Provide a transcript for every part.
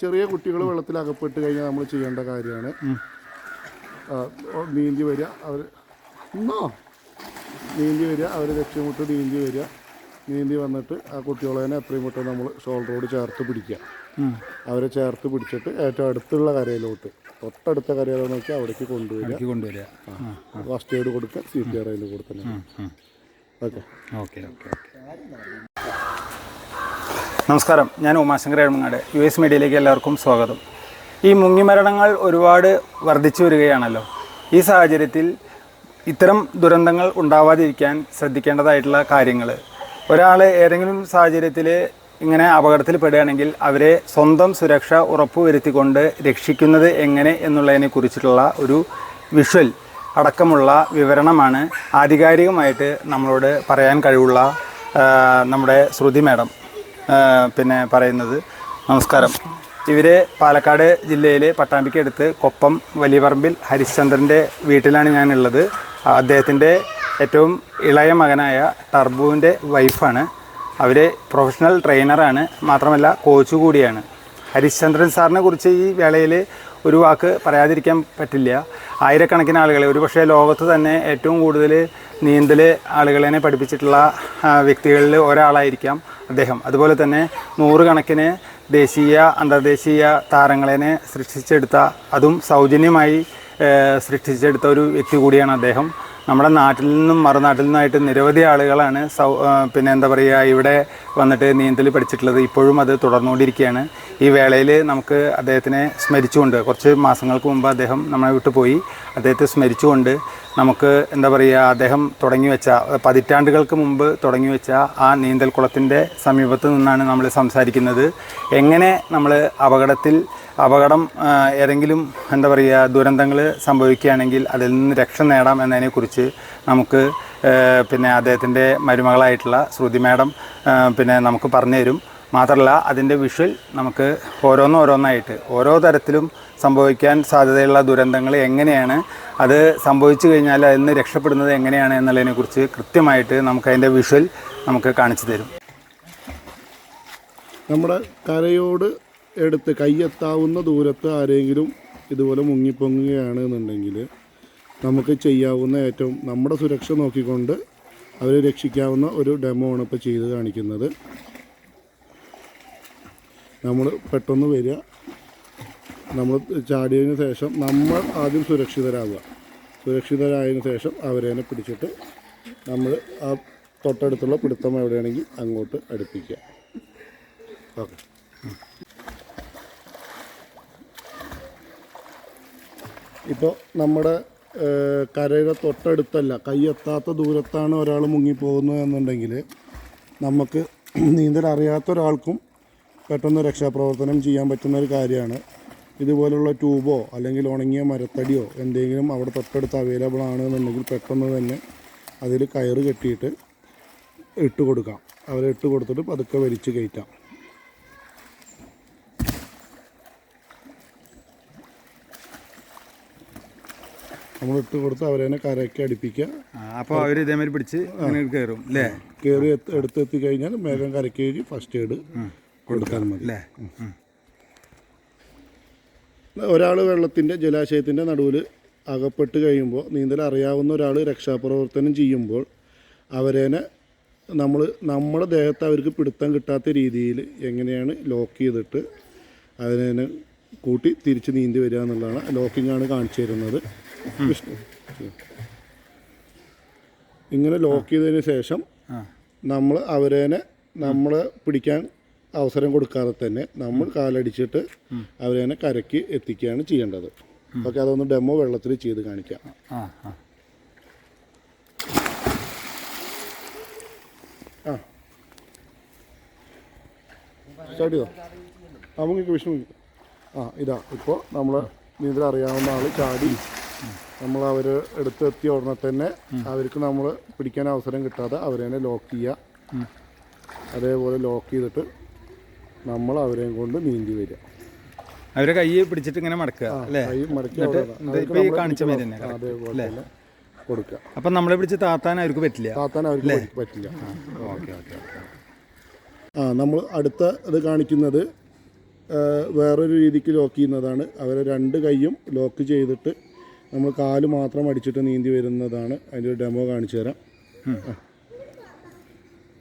ചെറിയ കുട്ടികൾ വെള്ളത്തിൽ അകപ്പെട്ട് കഴിഞ്ഞാൽ നമ്മൾ ചെയ്യേണ്ട കാര്യമാണ്. നീന്തി വരിക അവർ എന്നോ നീന്തി വരിക അവർ രക്ഷമുട്ട് നീന്തി വരിക. നീന്തി വന്നിട്ട് ആ കുട്ടികളെ തന്നെ എത്രയും പെട്ടെന്ന് നമ്മൾ ഷോൾഡറോട് ചേർത്ത് പിടിക്കുക. അവരെ ചേർത്ത് പിടിച്ചിട്ട് ഏറ്റവും അടുത്തുള്ള കരയിലോട്ട് തൊട്ടടുത്ത കരയിലോട്ട് നോക്കി അവിടേക്ക് കൊണ്ടുവരിക. കൊണ്ടുവരിക. ഫസ്റ്റ് എയ്ഡ് കൊടുക്കുക സി പി ആർ ഐയിൽ കൊടുക്കുന്നത് ഓക്കെ ഓക്കെ ഓക്കെ. നമസ്കാരം. ഞാൻ ഉമാശങ്കർ എഴുമങ്ങാട് യു എസ് മീഡിയയിലേക്ക് എല്ലാവർക്കും സ്വാഗതം. ഈ മുങ്ങിമരണങ്ങൾ ഒരുപാട് വർദ്ധിച്ചു വരികയാണല്ലോ. ഈ സാഹചര്യത്തിൽ ഇത്തരം ദുരന്തങ്ങൾ ഉണ്ടാവാതിരിക്കാൻ ശ്രദ്ധിക്കേണ്ടതായിട്ടുള്ള കാര്യങ്ങൾ ഒരാൾ ഏതെങ്കിലും സാഹചര്യത്തിൽ ഇങ്ങനെ അപകടത്തിൽ പെടുകയാണെങ്കിൽ അവരെ സ്വന്തം സുരക്ഷ ഉറപ്പുവരുത്തിക്കൊണ്ട് രക്ഷിക്കുന്നത് എങ്ങനെ എന്നുള്ളതിനെ കുറിച്ചിട്ടുള്ള ഒരു വിഷ്വൽ അടക്കമുള്ള വിവരണമാണ് ആധികാരികമായിട്ട് നമ്മളോട് പറയാൻ കഴിവുള്ള നമ്മുടെ ശ്രുതി മാഡം. പിന്നെ പറയുന്നത് നമസ്കാരം. ഇവർ പാലക്കാട് ജില്ലയിലെ പട്ടാമ്പിക്ക് അടുത്ത് കൊപ്പം വലിയപറമ്പിൽ ഹരിശ്ചന്ദ്രന്റെ വീട്ടിലാണ് ഞാനുള്ളത്. അദ്ദേഹത്തിന്റെ ഏറ്റവും ഇളയ മകനായ ടർബുവിന്റെ വൈഫാണ്. അവർ പ്രൊഫഷണൽ ട്രെയിനറാണ് മാത്രമല്ല കോച്ച് കൂടിയാണ്. ഹരിശ്ചന്ദ്രൻ സാറിനെ കുറിച്ച് ഈ വേളയിൽ ഒരു വാക്ക് പറയാതിരിക്കാൻ പറ്റില്ല. ആയിരക്കണക്കിന് ആളുകളെ ഒരുപക്ഷെ ലോകത്ത് തന്നെ ഏറ്റവും കൂടുതൽ നീന്തൽ ആളുകളെ പഠിപ്പിച്ചിട്ടുള്ള വ്യക്തികളിൽ ഒരാളായിരിക്കാം അദ്ദേഹം. അതുപോലെ തന്നെ നൂറുകണക്കിന് ദേശീയ അന്തർദേശീയ താരങ്ങളെ സൃഷ്ടിച്ചെടുത്ത അതും സൗജന്യമായി സൃഷ്ടിച്ചെടുത്ത ഒരു വ്യക്തി കൂടിയാണ് അദ്ദേഹം. നമ്മുടെ നാട്ടിൽ നിന്നും മറുനാട്ടിൽ നിന്നായിട്ട് നിരവധി ആളുകളാണ് സൗ പിന്നെ എന്താ പറയുക ഇവിടെ വന്നിട്ട് നീന്തൽ പഠിച്ചിട്ടുള്ളത്. ഇപ്പോഴും അത് തുടർന്നുകൊണ്ടിരിക്കുകയാണ്. ഈ വേളയിൽ നമുക്ക് അദ്ദേഹത്തിനെ സ്മരിച്ചുകൊണ്ട് കുറച്ച് മാസങ്ങൾക്ക് മുമ്പ് അദ്ദേഹം നമ്മളെ വിട്ടു പോയി. അദ്ദേഹത്തെ സ്മരിച്ചുകൊണ്ട് നമുക്ക് എന്താ പറയുക അദ്ദേഹം തുടങ്ങി വെച്ച പതിറ്റാണ്ടുകൾക്ക് മുമ്പ് തുടങ്ങി വെച്ച ആ നീന്തൽക്കുളത്തിന്റെ സമീപത്ത് നിന്നാണ് നമ്മൾ സംസാരിക്കുന്നത്. എങ്ങനെ നമ്മൾ അപകടത്തിൽ അപകടം ഏതെങ്കിലും എന്താ പറയുക ദുരന്തങ്ങൾ സംഭവിക്കുകയാണെങ്കിൽ അതിൽ നിന്ന് രക്ഷ നേടാം എന്നതിനെക്കുറിച്ച് നമുക്ക് പിന്നെ അദ്ദേഹത്തിന്റെ മരുമകളായിട്ടുള്ള ശ്രുതി മാഡം പിന്നെ നമുക്ക് പറഞ്ഞു തരും മാത്രമല്ല അതിന്റെ വിഷ്വൽ നമുക്ക് ഓരോന്നോരോന്നായിട്ട് ഓരോ തരത്തിലും സംഭവിക്കാൻ സാധ്യതയുള്ള ദുരന്തങ്ങൾ എങ്ങനെയാണ് അത് സംഭവിച്ചു കഴിഞ്ഞാൽ അതിൽ നിന്ന് രക്ഷപ്പെടുന്നത് എങ്ങനെയാണ് എന്നുള്ളതിനെക്കുറിച്ച് കൃത്യമായിട്ട് നമുക്ക് അതിന്റെ വിഷ്വൽ നമുക്ക് കാണിച്ചു തരും. നമ്മുടെ കരയോട് എടുത്ത് കയ്യെത്താവുന്ന ദൂരത്ത് ആരെങ്കിലും ഇതുപോലെ മുങ്ങിപ്പൊങ്ങുകയാണ് എന്നുണ്ടെങ്കിൽ നമുക്ക് ചെയ്യാവുന്ന ഏറ്റവും നമ്മുടെ സുരക്ഷ നോക്കിക്കൊണ്ട് അവരെ രക്ഷിക്കാവുന്ന ഒരു ഡെമോ ആണ് ഇപ്പോൾ ചെയ്ത് കാണിക്കുന്നത്. നമ്മൾ പെട്ടെന്ന് വരിക. നമ്മൾ ചാടിയതിന് ശേഷം നമ്മൾ ആദ്യം സുരക്ഷിതരാകുക സുരക്ഷിതരായതിന് ശേഷം അവരെ പിടിച്ചിട്ട് നമ്മൾ ആ തൊട്ടടുത്തുള്ള പിടുത്തം എവിടെയാണെങ്കിൽ അങ്ങോട്ട് അടുപ്പിക്കുക. ഓക്കെ. ഇപ്പോൾ നമ്മുടെ കരയുടെ തൊട്ടടുത്തല്ല കൈയെത്താത്ത ദൂരത്താണ് ഒരാൾ മുങ്ങിപ്പോകുന്നത് എന്നുണ്ടെങ്കിൽ നമുക്ക് നീന്തൽ അറിയാത്ത ഒരാൾക്കും പെട്ടെന്ന് രക്ഷാപ്രവർത്തനം ചെയ്യാൻ പറ്റുന്ന ഒരു കാര്യമാണ്. ഇതുപോലുള്ള ട്യൂബോ അല്ലെങ്കിൽ ഉണങ്ങിയ മരത്തടിയോ എന്തെങ്കിലും അവിടെ തൊട്ടടുത്ത് അവൈലബിൾ ആണ് എന്നുണ്ടെങ്കിൽ പെട്ടെന്ന് തന്നെ അതിൽ കയറ് കെട്ടിയിട്ട് ഇട്ട് കൊടുക്കാം അവരെ ഇട്ട് കൊടുത്തിട്ട് പതുക്കെ വലിച്ച് കയറ്റാം. നമ്മൾ ഇട്ട് കൊടുത്ത് അവരതിനെ കരയ്ക്ക് അടുപ്പിക്കുക. അപ്പോൾ അവർ ഇതേമാതിരി പിടിച്ച് കയറും അല്ലേ? കയറി എടുത്തെത്തി കഴിഞ്ഞാൽ മേഘം കരയ്ക്ക് കയറി ഫസ്റ്റ് എയ്ഡ് കൊടുക്കാൻ മതി. അല്ലേ? ഒരാൾ വെള്ളത്തിന്റെ ജലാശയത്തിന്റെ നടുവിൽ അകപ്പെട്ട് കഴിയുമ്പോൾ നീന്തൽ അറിയാവുന്ന ഒരാൾ രക്ഷാപ്രവർത്തനം ചെയ്യുമ്പോൾ അവരേനെ നമ്മൾ നമ്മുടെ ദേഹത്ത് അവർക്ക് പിടുത്തം കിട്ടാത്ത രീതിയിൽ എങ്ങനെയാണ് ലോക്ക് ചെയ്തിട്ട് അതിനെ കൂട്ടി തിരിച്ച് നീന്തി വരിക എന്നുള്ളതാണ് ലോക്കിംഗ് ആണ് കാണിച്ചു തരുന്നത്. വിഷ്ണു ഇങ്ങനെ ലോക്ക് ചെയ്തതിന് ശേഷം നമ്മൾ അവരേനെ നമ്മൾ പിടിക്കാൻ അവസരം കൊടുക്കാതെ തന്നെ നമ്മൾ കാലടിച്ചിട്ട് അവരേനെ കരയ്ക്ക് എത്തിക്കുകയാണ് ചെയ്യേണ്ടത്. ഓക്കെ അതൊന്ന് ഡെമോ വെള്ളത്തിൽ ചെയ്ത് കാണിക്കാം. ആ ആ. ആ. സ്റ്റാർട്ട് ചെയ്തോ? നമുക്ക് വിഷ്ണു ആ ഇതാ ഇപ്പോൾ നമ്മൾ നീന്തൽ അറിയാവുന്ന ആൾ ചാടി നമ്മൾ അവർ എടുത്തെത്തിയ ഉടനെ തന്നെ അവർക്ക് നമ്മൾ പിടിക്കാൻ അവസരം കിട്ടാതെ അവരെ ലോക്ക് ചെയ്യുക അതേപോലെ ലോക്ക് ചെയ്തിട്ട് നമ്മൾ അവരെയും കൊണ്ട് നീന്തി വരിക. അവരെ കൈ പിടിച്ചിട്ട് ഇങ്ങനെ മടക്കുക അല്ലേ? തന്നെ അതേപോലെ കൊടുക്കുക. അപ്പം നമ്മളെ പിടിച്ച് താത്താൻ അവർക്ക് പറ്റില്ല താത്താൻ അവർക്ക് പറ്റില്ല. Okay okay. ആ നമ്മൾ അടുത്ത ഇത് കാണിക്കുന്നത് വേറൊരു രീതിക്ക് ലോക്ക് ചെയ്യുന്നതാണ്. അവരെ രണ്ട് കൈയും ലോക്ക് ചെയ്തിട്ട് നമ്മൾ കാൽ മാത്രം അടിച്ചിട്ട് നീന്തി വരുന്നതാണ്. അതിന്റെ ഒരു ഡെമോ കാണിച്ചു തരാം.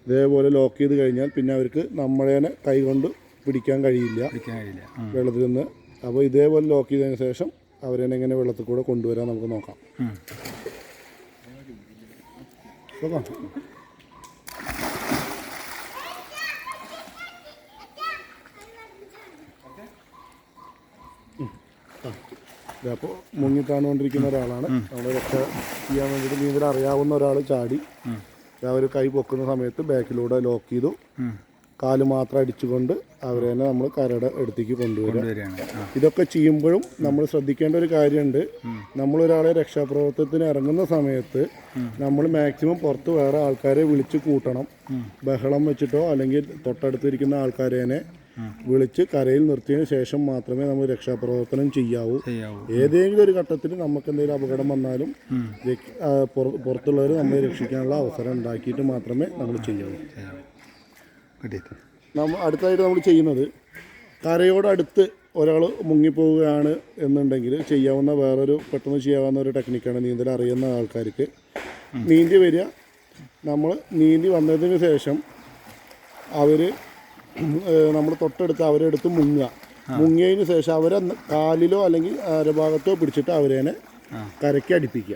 ഇതേപോലെ ലോക്ക് ചെയ്ത് കഴിഞ്ഞാൽ പിന്നെ അവർക്ക് നമ്മളേനെ കൈ കൊണ്ട് പിടിക്കാൻ കഴിയില്ല. വെള്ളത്തിൽ നിന്ന്. അപ്പോൾ ഇതേപോലെ ലോക്ക് ചെയ്തതിന് ശേഷം അവരെ എങ്ങനെ വെള്ളത്തിൽ കൂടെ കൊണ്ടുവരാൻ നമുക്ക് നോക്കാം. നോക്കാം. അപ്പോൾ മുങ്ങിത്താണുകൊണ്ടിരിക്കുന്ന ഒരാളാണ്. നമ്മൾ രക്ഷ ചെയ്യാൻ വേണ്ടിയിട്ട് നീന്തൽ അറിയാവുന്ന ഒരാൾ ചാടി അവർ കൈ പൊക്കുന്ന സമയത്ത് ബാക്കിലൂടെ ലോക്ക് ചെയ്തു. കാൽ മാത്രം അടിച്ചുകൊണ്ട് അവരെ തന്നെ നമ്മൾ കരയുടെ അടുത്തേക്ക് കൊണ്ടുവരിക. ഇതൊക്കെ ചെയ്യുമ്പോഴും നമ്മൾ ശ്രദ്ധിക്കേണ്ട ഒരു കാര്യമുണ്ട്. നമ്മളൊരാളെ രക്ഷാപ്രവർത്തനത്തിന് ഇറങ്ങുന്ന സമയത്ത് നമ്മൾ മാക്സിമം പുറത്ത് വേറെ ആൾക്കാരെ വിളിച്ച് കൂട്ടണം. ബഹളം വെച്ചിട്ടോ അല്ലെങ്കിൽ തൊട്ടടുത്തിരിക്കുന്ന ആൾക്കാരേനെ വിളിച്ച് കരയിൽ നിർത്തിയതിനു ശേഷം മാത്രമേ നമ്മൾ രക്ഷാപ്രവർത്തനം ചെയ്യാവൂ. ഏതെങ്കിലും ഒരു ഘട്ടത്തിൽ നമുക്ക് എന്തെങ്കിലും അപകടം വന്നാലും പുറത്തുള്ളവർ നമ്മളെ രക്ഷിക്കാനുള്ള അവസരം ഉണ്ടാക്കിയിട്ട് മാത്രമേ നമ്മൾ ചെയ്യാവൂ. നമ്മൾ അടുത്തായിട്ട് നമ്മൾ ചെയ്യുന്നത് കരയോടടുത്ത് ഒരാൾ മുങ്ങിപ്പോവുകയാണ് എന്നുണ്ടെങ്കിൽ ചെയ്യാവുന്ന വേറൊരു പെട്ടെന്ന് ചെയ്യാവുന്ന ഒരു ടെക്നിക്കാണ് നീന്തൽ അറിയുന്ന ആൾക്കാർക്ക്. നീന്തി വരിക. നമ്മൾ നീന്തി വന്നതിന് ശേഷം അവർ നമ്മൾ തൊട്ടടുത്ത് അവരെ എടുത്ത് മുങ്ങുക. മുങ്ങിയതിന് ശേഷം അവരെ കാലിലോ അല്ലെങ്കിൽ അരഭാഗത്തോ പിടിച്ചിട്ട് അവരേനെ കരയ്ക്ക് അടുപ്പിക്കുക.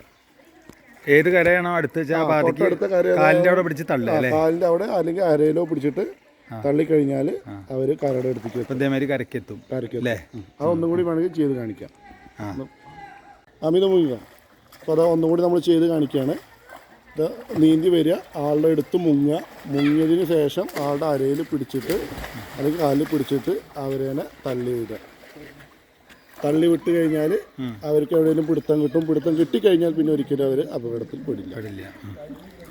ഏത് കരയാണോ അടുത്ത് തൊട്ടടുത്ത കാലിന്റെ അവിടെ പിടിച്ച് തള്ളുക അല്ലേ? കാലിന്റെ അവിടെ അല്ലെങ്കിൽ അരയിലോ പിടിച്ചിട്ട് തള്ളിക്കഴിഞ്ഞാൽ അവർ കരയുടെ അടുത്തേക്ക് അതേമാതിരി കരക്കെത്തും അല്ലേ? അതൊന്നും കൂടി വേണമെങ്കിൽ ചെയ്ത് കാണിക്കാം. അമിത മുങ്ങുക അപ്പോൾ അത് ഒന്നും കൂടി നമ്മൾ ചെയ്ത് കാണിക്കുകയാണ് ഇത് നീന്തി വരിക ആളുടെ അടുത്ത് മുങ്ങുക. മുങ്ങിയതിന് ശേഷം ആളുടെ അരയിൽ പിടിച്ചിട്ട് അല്ലെങ്കിൽ കാലിൽ പിടിച്ചിട്ട് അവരേനെ തള്ളി വിടുക. തള്ളി വിട്ട് കഴിഞ്ഞാൽ അവർക്ക് എവിടെയെങ്കിലും പിടുത്തം കിട്ടും. പിടുത്തം കിട്ടിക്കഴിഞ്ഞാൽ പിന്നെ ഒരിക്കലും അവർ അപകടത്തിൽ പെടില്ല. പെടില്ല.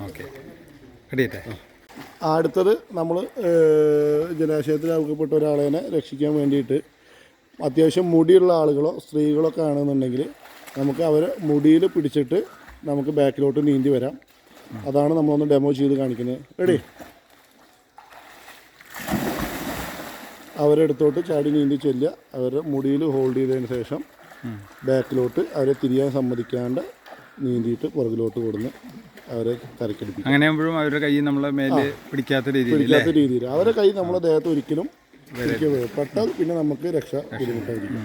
ഓക്കെ. അടുത്തത് നമ്മൾ ജലാശയത്തിൽ അകപ്പെട്ട ഒരാളെ രക്ഷിക്കാൻ വേണ്ടിയിട്ട് അത്യാവശ്യം മുടിയുള്ള ആളുകളോ സ്ത്രീകളൊക്കെ ആണെന്നുണ്ടെങ്കിൽ നമുക്ക് അവരെ മുടിയിൽ പിടിച്ചിട്ട് നമുക്ക് ബാക്കിലോട്ട് നീന്തി വരാം. അതാണ് നമ്മളൊന്ന് ഡെമോ ചെയ്ത് കാണിക്കുന്നത്. റെഡി അവരെടുത്തോട്ട് ചാടി നീന്തി ചെല്ലുക. അവരുടെ മുടിയിൽ ഹോൾഡ് ചെയ്തതിന് ശേഷം ബാക്കിലോട്ട് അവരെ തിരിയാൻ സമ്മതിക്കാണ്ട് നീന്തിയിട്ട് പുറകിലോട്ട് കൊടുന്ന് അവരെ കരക്കെടുപ്പിക്കും അങ്ങനെ ആകുമ്പോഴും അവരുടെ കൈ നമ്മളെ മേലെ പിടിക്കാത്ത രീതിയിൽ പിടിക്കാത്ത രീതിയിൽ. അവരെ കൈ നമ്മളെ ദേഹത്ത് ഒരിക്കലും പെട്ടെന്ന് പിന്നെ നമുക്ക് രക്ഷ ബുദ്ധിമുട്ടായിരിക്കും.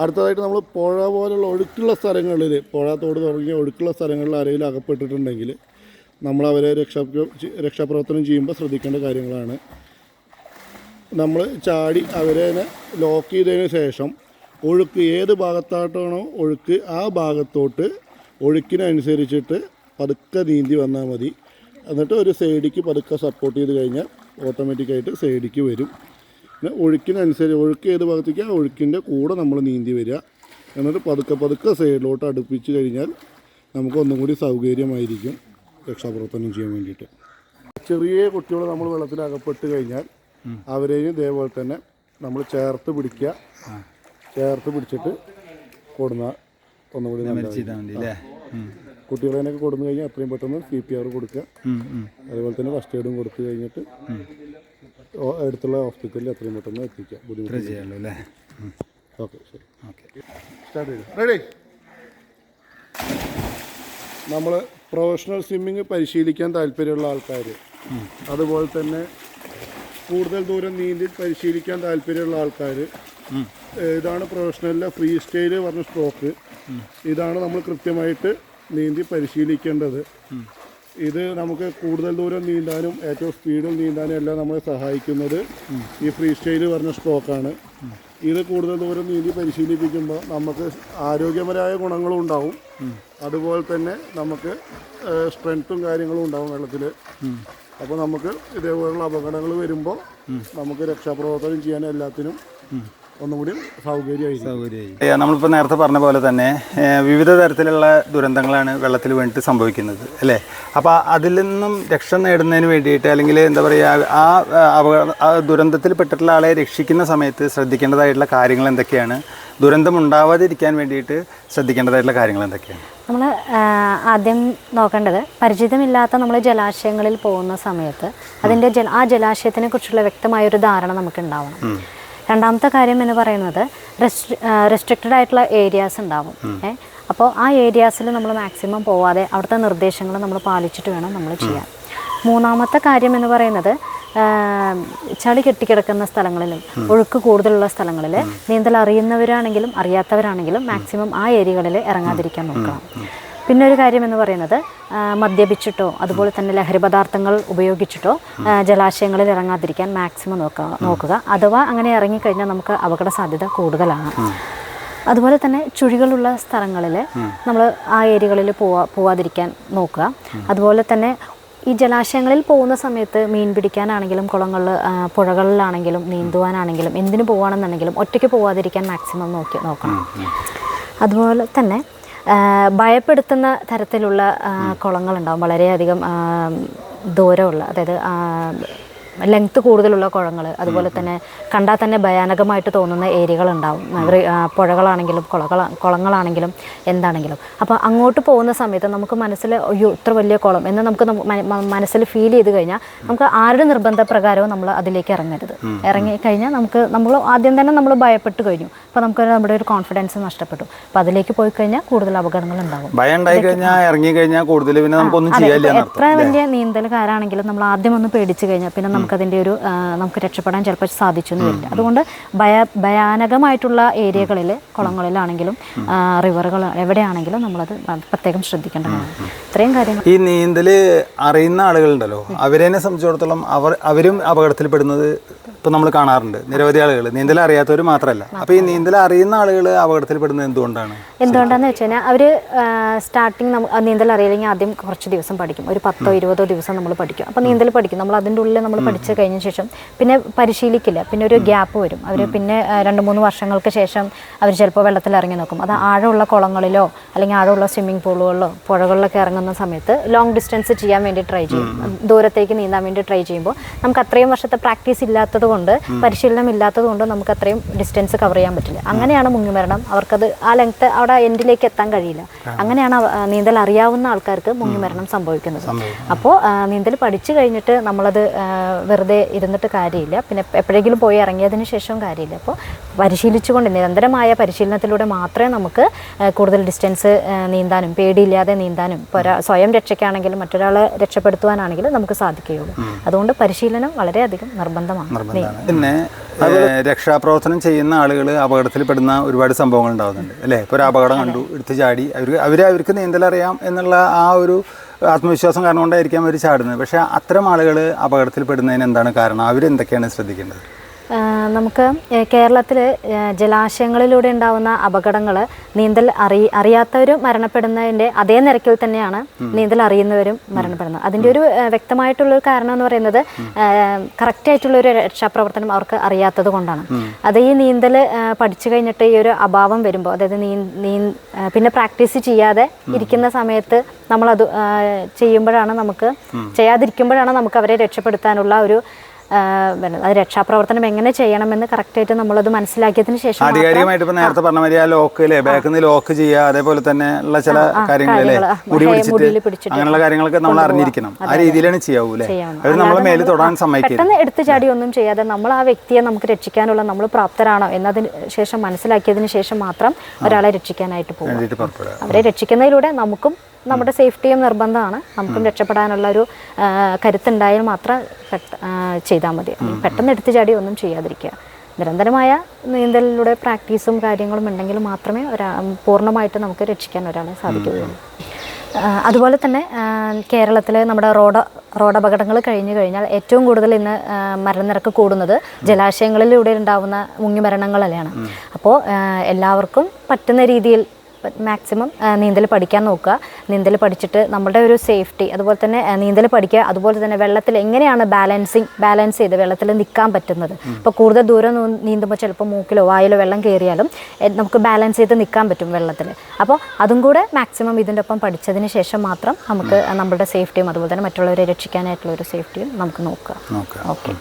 അടുത്തതായിട്ട് നമ്മൾ പുഴ പോലുള്ള ഒഴുക്കുള്ള സ്ഥലങ്ങളിൽ പുഴ തോട് തുടങ്ങിയ ഒഴുക്കുള്ള സ്ഥലങ്ങളിൽ ആരെങ്കിലും അകപ്പെട്ടിട്ടുണ്ടെങ്കിൽ നമ്മൾ അവരെ രക്ഷാ രക്ഷാപ്രവർത്തനം ചെയ്യുമ്പോൾ ശ്രദ്ധിക്കേണ്ട കാര്യങ്ങളാണ്. നമ്മൾ ചാടി അവരെ ലോക്ക് ചെയ്തതിന് ശേഷം ഒഴുക്ക് ഏത് ഭാഗത്തായിട്ടാണോ ഒഴുക്ക് ആ ഭാഗത്തോട്ട് ഒഴുക്കിനനുസരിച്ചിട്ട് പതുക്കെ നീന്തി വന്നാൽ മതി. എന്നിട്ട് ഒരു സൈഡിക്ക് പതുക്കെ സപ്പോർട്ട് ചെയ്ത് കഴിഞ്ഞാൽ ഓട്ടോമാറ്റിക്കായിട്ട് സൈഡിക്ക് വരും. ഒഴുക്കിനനുസരിച്ച് ഒഴുക്ക് ഏത് ഭാഗത്തേക്കാണ് ഒഴുക്കിന്റെ കൂടെ നമ്മൾ നീന്തി വരിക. എന്നിട്ട് പതുക്കെ പതുക്കെ സൈഡിലോട്ട് അടുപ്പിച്ച് കഴിഞ്ഞാൽ നമുക്ക് ഒന്നും കൂടി സൗകര്യമായിരിക്കും രക്ഷാപ്രവർത്തനം ചെയ്യാൻ വേണ്ടിയിട്ട്. ചെറിയ കുട്ടികൾ നമ്മൾ വെള്ളത്തിൽ അകപ്പെട്ട് കഴിഞ്ഞാൽ അവരെയും ഇതേപോലെ തന്നെ നമ്മൾ ചേർത്ത് പിടിക്കുക. ചേർത്ത് പിടിച്ചിട്ട് കൊടുന്ന ഒന്നുകൂടി. കുട്ടികളെയൊക്കെ കൊടുന്നു കഴിഞ്ഞാൽ അത്രയും പെട്ടെന്ന് സി പി ആർ കൊടുക്കുക. അതുപോലെ തന്നെ ഫസ്റ്റ് എയ്ഡും കൊടുത്തു കഴിഞ്ഞിട്ട് അടുത്തുള്ള ഹോസ്പിറ്റലിൽ എത്രയും പെട്ടെന്ന് എത്തിക്കാം. ബുദ്ധിമുട്ട് ചെയ്യാമല്ലോ അല്ലേ? ഓക്കെ ശരി. ഓക്കെ. സ്റ്റാർട്ട് ചെയ്തു റെഡി നമ്മൾ പ്രൊഫഷണൽ സ്വിമ്മിങ് പരിശീലിക്കാൻ താല്പര്യമുള്ള ആൾക്കാർ അതുപോലെ തന്നെ കൂടുതൽ ദൂരം നീന്തി പരിശീലിക്കാൻ താല്പര്യമുള്ള ആൾക്കാർ ഇതാണ് പ്രൊഫഷണലിലെ ഫ്രീ സ്റ്റൈൽ പറഞ്ഞ സ്ട്രോക്ക് ഇതാണ് നമ്മൾ കൃത്യമായിട്ട് നീന്തി പരിശീലിക്കേണ്ടത്. ഇത് നമുക്ക് കൂടുതൽ ദൂരം നീന്താനും ഏറ്റവും സ്പീഡിൽ നീന്താനും എല്ലാം നമ്മളെ സഹായിക്കുന്നത് ഈ ഫ്രീ സ്റ്റൈൽ പറഞ്ഞ സ്ട്രോക്കാണ് ഇത് കൂടുതൽ ദൂരം നീന്തി പരിശീലിപ്പിക്കുമ്പോൾ നമുക്ക് ആരോഗ്യപരമായ ഗുണങ്ങളും ഉണ്ടാവും. അതുപോലെ തന്നെ നമുക്ക് സ്ട്രെങ്ത്തും കാര്യങ്ങളും ഉണ്ടാവും വെള്ളത്തിൽ അപ്പോൾ നമുക്ക് ഇതേപോലുള്ള അപകടങ്ങൾ വരുമ്പോൾ നമുക്ക് രക്ഷാപ്രവർത്തനം ചെയ്യാൻ എല്ലാത്തിനും ഒന്നും കൂടി സൗകര്യമായിരിക്കും സൗകര്യമായി നമ്മളിപ്പോൾ നേരത്തെ പറഞ്ഞ പോലെ തന്നെ വിവിധ തരത്തിലുള്ള ദുരന്തങ്ങളാണ് വെള്ളത്തിൽ വേണ്ടിയിട്ട് സംഭവിക്കുന്നത് അല്ലേ? അപ്പോൾ അതിൽ നിന്നും രക്ഷ നേടുന്നതിന് വേണ്ടിയിട്ട് അല്ലെങ്കിൽ എന്താ പറയുക ആ അപകട ആ ദുരന്തത്തിൽ പെട്ടിട്ടുള്ള ആളെ രക്ഷിക്കുന്ന സമയത്ത് ശ്രദ്ധിക്കേണ്ടതായിട്ടുള്ള കാര്യങ്ങൾ എന്തൊക്കെയാണ്? ദുരന്തം ഉണ്ടാവാതിരിക്കാൻ വേണ്ടിയിട്ട് ശ്രദ്ധിക്കേണ്ടതായിട്ടുള്ള കാര്യങ്ങൾ എന്തൊക്കെയാണ്? നമ്മൾ ആദ്യം നോക്കേണ്ടത് പരിചിതമില്ലാത്ത നമ്മൾ ജലാശയങ്ങളിൽ പോകുന്ന സമയത്ത് അതിന്റെ ജല ആ ജലാശയത്തിനെ കുറിച്ചുള്ള വ്യക്തമായ ഒരു ധാരണ നമുക്ക് ഉണ്ടാവണം രണ്ടാമത്തെ കാര്യം എന്ന് പറയുന്നത് റെസ്ട്രിക്റ്റഡ് ആയിട്ടുള്ള ഏരിയാസ് ഉണ്ടാവും. ഏ അപ്പോൾ ആ ഏരിയാസിൽ നമ്മൾ മാക്സിമം പോവാതെ അവിടുത്തെ നിർദ്ദേശങ്ങൾ നമ്മൾ പാലിച്ചിട്ട് വേണം നമ്മൾ ചെയ്യാൻ. മൂന്നാമത്തെ കാര്യം എന്ന് പറയുന്നത് ചളി കെട്ടിക്കിടക്കുന്ന സ്ഥലങ്ങളിലും ഒഴുക്ക് കൂടുതലുള്ള സ്ഥലങ്ങളിൽ നീന്തൽ അറിയുന്നവരാണെങ്കിലും അറിയാത്തവരാണെങ്കിലും മാക്സിമം ആ ഏരിയകളിൽ ഇറങ്ങാതിരിക്കാൻ നോക്കണം. പിന്നെ ഒരു കാര്യം എന്ന് പറയുന്നത് മദ്യപിച്ചിട്ടോ അതുപോലെ തന്നെ ലഹരി പദാർത്ഥങ്ങൾ ഉപയോഗിച്ചിട്ടോ ജലാശയങ്ങളിൽ ഇറങ്ങാതിരിക്കാൻ മാക്സിമം നോക്കുക നോക്കുക. അഥവാ അങ്ങനെ ഇറങ്ങിക്കഴിഞ്ഞാൽ നമുക്ക് അപകട സാധ്യത കൂടുതലാണ്. അതുപോലെ തന്നെ ചുഴികളുള്ള സ്ഥലങ്ങളിൽ നമ്മൾ ആ ഏരിയകളിൽ പോവാ പോവാതിരിക്കാൻ നോക്കുക. അതുപോലെ തന്നെ ഈ ജലാശയങ്ങളിൽ പോകുന്ന സമയത്ത് മീൻ പിടിക്കാനാണെങ്കിലും കുളങ്ങളിൽ പുഴകളിലാണെങ്കിലും നീന്തുവാനാണെങ്കിലും എന്തിനു പോവുകയാണെന്നുണ്ടെങ്കിലും ഒറ്റയ്ക്ക് പോവാതിരിക്കാൻ മാക്സിമം നോക്കി നോക്കണം. അതുപോലെ തന്നെ ഭയപ്പെടുത്തുന്ന തരത്തിലുള്ള കുളങ്ങളുണ്ടാവും. വളരെയധികം ദൂരമുള്ള അതായത് ലെങ്ത് കൂടുതലുള്ള കുളങ്ങൾ അതുപോലെ തന്നെ കണ്ടാൽ തന്നെ ഭയാനകമായിട്ട് തോന്നുന്ന ഏരിയകൾ ഉണ്ടാവും പുഴകളാണെങ്കിലും കുളകൾ കുളങ്ങളാണെങ്കിലും എന്താണെങ്കിലും. അപ്പോൾ അങ്ങോട്ട് പോകുന്ന സമയത്ത് നമുക്ക് മനസ്സിൽ അയ്യോ ഇത്ര വലിയ കുളം എന്ന് നമുക്ക് മനസ്സിൽ ഫീൽ ചെയ്ത് കഴിഞ്ഞാൽ നമുക്ക് ആരുടെ നിർബന്ധപ്രകാരവും നമ്മൾ അതിലേക്ക് ഇറങ്ങരുത്. ഇറങ്ങി കഴിഞ്ഞാൽ നമുക്ക് നമ്മൾ ആദ്യം തന്നെ നമ്മൾ ഭയപ്പെട്ട് കഴിഞ്ഞു. അപ്പോൾ നമുക്ക് നമ്മുടെ ഒരു കോൺഫിഡൻസ് നഷ്ടപ്പെട്ടു. അപ്പോൾ അതിലേക്ക് പോയി കഴിഞ്ഞാൽ കൂടുതൽ അപകടങ്ങൾ ഉണ്ടാകും ഭയം ഉണ്ടായി കഴിഞ്ഞാൽ ഇറങ്ങി കഴിഞ്ഞാൽ കൂടുതൽ പിന്നെ നമുക്കൊന്നും ചെയ്യാൻ എത്ര വലിയ നീന്തൽക്കാരാണെങ്കിലും നമ്മൾ ആദ്യം ഒന്ന് പേടിച്ചു കഴിഞ്ഞാൽ പിന്നെ നമുക്കതിന്റെ ഒരു നമുക്ക് രക്ഷപ്പെടാൻ ചിലപ്പോൾ സാധിച്ചു എന്ന് വരില്ല അതുകൊണ്ട് ഭയ ഭയാനകമായിട്ടുള്ള ഏരിയകളിൽ കുളങ്ങളിലാണെങ്കിലും റിവറുകൾ എവിടെയാണെങ്കിലും നമ്മളത് പ്രത്യേകം ശ്രദ്ധിക്കേണ്ടതാണ്. ഇത്രയും കാര്യങ്ങൾ ഈ നീന്തൽ അറിയുന്ന ആളുകളുണ്ടല്ലോ. അവരെ സംബന്ധിച്ചിടത്തോളം അവർ അവരും അപകടത്തിൽപ്പെടുന്നത് ഇപ്പം നമ്മൾ കാണാറുണ്ട്. നിരവധി ആളുകൾ നീന്തൽ അറിയാത്തവർ മാത്രമല്ല. അപ്പോൾ ഈ നീന്തൽ അറിയുന്ന ആളുകൾ അപകടത്തിൽപ്പെടുന്നത് എന്തുകൊണ്ടാണ്? എന്തുകൊണ്ടാന്ന് വെച്ച് കഴിഞ്ഞാൽ അവർ സ്റ്റാർട്ടിങ് നീന്തൽ അറിയില്ലെങ്കിൽ ആദ്യം കുറച്ച് ദിവസം പഠിക്കും. ഒരു പത്തോ ഇരുപതോ ദിവസം നമ്മൾ പഠിക്കും. അപ്പോൾ നീന്തൽ പഠിക്കും. നമ്മൾ അതിന്റെ ഉള്ളിൽ നമ്മൾ പഠിച്ചു കഴിഞ്ഞ ശേഷം പിന്നെ പരിശീലിക്കില്ല. പിന്നെ ഒരു ഗ്യാപ്പ് വരും. അവർ പിന്നെ രണ്ട് മൂന്ന് വർഷങ്ങൾക്ക് ശേഷം അവർ ചിലപ്പോൾ വെള്ളത്തിൽ ഇറങ്ങി നോക്കും. അത് ആഴമുള്ള കുളങ്ങളിലോ അല്ലെങ്കിൽ ആഴമുള്ള സ്വിമ്മിംഗ് പൂളുകളിലോ പുഴകളിലൊക്കെ ഇറങ്ങുന്ന സമയത്ത് ലോങ് ഡിസ്റ്റൻസ് ചെയ്യാൻ വേണ്ടി ട്രൈ ചെയ്യും. ദൂരത്തേക്ക് നീന്താൻ വേണ്ടി ട്രൈ ചെയ്യുമ്പോൾ നമുക്ക് അത്രയും വർഷത്തെ പ്രാക്ടീസ് ഇല്ലാത്തത് കൊണ്ട് പരിശീലനം ഇല്ലാത്തത് കൊണ്ട് നമുക്ക് അത്രയും ഡിസ്റ്റൻസ് കവർ ചെയ്യാൻ പറ്റില്ല. അങ്ങനെയാണ് മുങ്ങിമരണം. അവർക്കത് ആ ലെങ്ത് അവിടെ എൻഡിലേക്ക് എത്താൻ കഴിയില്ല. അങ്ങനെയാണ് നീന്തൽ അറിയാവുന്ന ആൾക്കാർക്ക് മുങ്ങിമരണം സംഭവിക്കുന്നത്. അപ്പോൾ നീന്തൽ പഠിച്ചു കഴിഞ്ഞിട്ട് നമ്മളത് വെറുതെ ഇരുന്നിട്ട് കാര്യമില്ല. പിന്നെ എപ്പോഴെങ്കിലും പോയി ഇറങ്ങിയതിന് ശേഷവും കാര്യമില്ല. അപ്പോൾ പരിശീലിച്ചുകൊണ്ട് നിരന്തരമായ പരിശീലനത്തിലൂടെ മാത്രമേ നമുക്ക് കൂടുതൽ ഡിസ്റ്റൻസ് നീന്താനും പേടിയില്ലാതെ നീന്താനും ഇപ്പോൾ ഒരാ സ്വയം രക്ഷയ്ക്കാണെങ്കിലും മറ്റൊരാളെ രക്ഷപ്പെടുത്തുവാനാണെങ്കിലും നമുക്ക് സാധിക്കുകയുള്ളൂ. അതുകൊണ്ട് പരിശീലനം വളരെയധികം നിർബന്ധമാണ്. നിർബന്ധമാണ്. പിന്നെ രക്ഷാപ്രവർത്തനം ചെയ്യുന്ന ആളുകൾ അപകടത്തിൽപ്പെടുന്ന ഒരുപാട് സംഭവങ്ങൾ ഉണ്ടാകുന്നുണ്ട് അല്ലേ? ഇപ്പോൾ ഒരു അപകടം കണ്ടു എടുത്ത് ചാടി അവർ അവർ അവർക്ക് നീന്തലറിയാം എന്നുള്ള ആ ഒരു ആത്മവിശ്വാസം കാരണം കൊണ്ടായിരിക്കാം അവർ ചാടുന്നത്. പക്ഷേ അത്തരം ആളുകൾ അപകടത്തിൽപ്പെടുന്നതിന് എന്താണ് കാരണം? അവരെന്തൊക്കെയാണ് ശ്രദ്ധിക്കേണ്ടത്? നമുക്ക് കേരളത്തിൽ ജലാശയങ്ങളിലൂടെ ഉണ്ടാവുന്ന അപകടങ്ങൾ നീന്തൽ അറി അറിയാത്തവരും മരണപ്പെടുന്നതിന്റെ അതേ നിരക്കിൽ തന്നെയാണ് നീന്തൽ അറിയുന്നവരും മരണപ്പെടുന്നത്. അതിന്റെ ഒരു വ്യക്തമായിട്ടുള്ള വ്യക്തമായിട്ടുള്ളൊരു കാരണം എന്ന് പറയുന്നത് കറക്റ്റായിട്ടുള്ളൊരു രക്ഷാപ്രവർത്തനം അവർക്ക് അറിയാത്തത് കൊണ്ടാണ്. അത് ഈ നീന്തൽ പഠിച്ചു കഴിഞ്ഞിട്ട് ഈ ഒരു അഭാവം വരുമ്പോൾ അതായത് നീ നീ പിന്നെ പ്രാക്ടീസ് ചെയ്യാതെ ഇരിക്കുന്ന സമയത്ത് നമ്മളത് ചെയ്യുമ്പോഴാണ് നമുക്ക് ചെയ്യാതിരിക്കുമ്പോഴാണ് നമുക്ക് അവരെ രക്ഷപ്പെടുത്താനുള്ള ഒരു പിന്നെ അത് രക്ഷാപ്രവർത്തനം എങ്ങനെ ചെയ്യണമെന്ന് കറക്റ്റായിട്ട് നമ്മളത് മനസ്സിലാക്കിയതിന് ശേഷം ആധികാരികമായിട്ട് ഇപ്പൊ നേരത്തെ പറഞ്ഞ മാതിരി ആ ലോക്ക് അല്ലേ ബാക്കിൽ നിന്ന് ലോക്ക് ചെയ്യുക അതേപോലെ തന്നെ ഉള്ള ചില കാര്യങ്ങൾ അല്ലേ കാര്യങ്ങൾ. മുടി പിടിച്ചിട്ട് അങ്ങനെയുള്ള കാര്യങ്ങളൊക്കെ നമ്മൾ അറിഞ്ഞിരിക്കണം. ആ രീതിയിലാണ് ചെയ്യാവൂലേ. നമ്മളെ തൊടാൻ പെട്ടെന്ന് എടുത്തു ചാടി ഒന്നും ചെയ്യാതെ നമ്മൾ ആ വ്യക്തിയെ നമുക്ക് രക്ഷിക്കാനുള്ള നമ്മൾ പ്രാപ്തരാണോ എന്നതിന് ശേഷം മനസ്സിലാക്കിയതിന് ശേഷം മാത്രം ഒരാളെ രക്ഷിക്കാനായിട്ട് പോകും അവരെ രക്ഷിക്കുന്നതിലൂടെ നമുക്കും നമ്മുടെ സേഫ്റ്റിയും നിർബന്ധമാണ്. നമുക്കും രക്ഷപ്പെടാനുള്ള ഒരു കരുത്തുണ്ടായാൽ മാത്രം ചെയ്താൽ മതി. പെട്ടെന്ന് എടുത്തു ചാടി ഒന്നും ചെയ്യാതിരിക്കുക. നിരന്തരമായ നീന്തലിലൂടെ പ്രാക്ടീസും കാര്യങ്ങളും ഉണ്ടെങ്കിൽ മാത്രമേ ഒരാ പൂർണമായിട്ട് നമുക്ക് രക്ഷിക്കാൻ ഒരാളെ സാധിക്കുകയുള്ളൂ. അതുപോലെ തന്നെ കേരളത്തിലെ നമ്മുടെ റോഡ് റോഡ് അപകടങ്ങൾ കഴിഞ്ഞു കഴിഞ്ഞാൽ ഏറ്റവും കൂടുതൽ ഇന്ന് മരണനിരക്ക് കൂടുന്നത് ജലാശയങ്ങളിലൂടെ ഉണ്ടാവുന്ന മുങ്ങിമരണങ്ങളെയാണ് അപ്പോൾ എല്ലാവർക്കും പറ്റുന്ന രീതിയിൽ മാക്സിമം നീന്തൽ പഠിക്കാൻ നോക്കുക. നീന്തൽ പഠിച്ചിട്ട് നമ്മുടെ ഒരു സേഫ്റ്റി അതുപോലെ തന്നെ നീന്തൽ പഠിക്കുക അതുപോലെ തന്നെ വെള്ളത്തിൽ എങ്ങനെയാണ് ബാലൻസിങ് ബാലൻസ് ചെയ്ത് വെള്ളത്തിൽ നിൽക്കാൻ പറ്റുന്നത്. ഇപ്പോൾ കൂടുതൽ ദൂരം നീന്തുമ്പോൾ ചിലപ്പോൾ മൂക്കിലോ വായിലോ വെള്ളം കയറിയാലും നമുക്ക് ബാലൻസ് ചെയ്ത് നിൽക്കാൻ പറ്റും വെള്ളത്തിൽ. അപ്പോൾ അതും കൂടെ മാക്സിമം ഇതിന്റെ ഒപ്പം പഠിച്ചതിന് ശേഷം മാത്രം നമുക്ക് നമ്മുടെ സേഫ്റ്റിയും അതുപോലെ തന്നെ മറ്റുള്ളവരെ രക്ഷിക്കാനായിട്ടുള്ള ഒരു സേഫ്റ്റിയും നമുക്ക് നോക്കുക. നോക്കുക. ഓക്കെ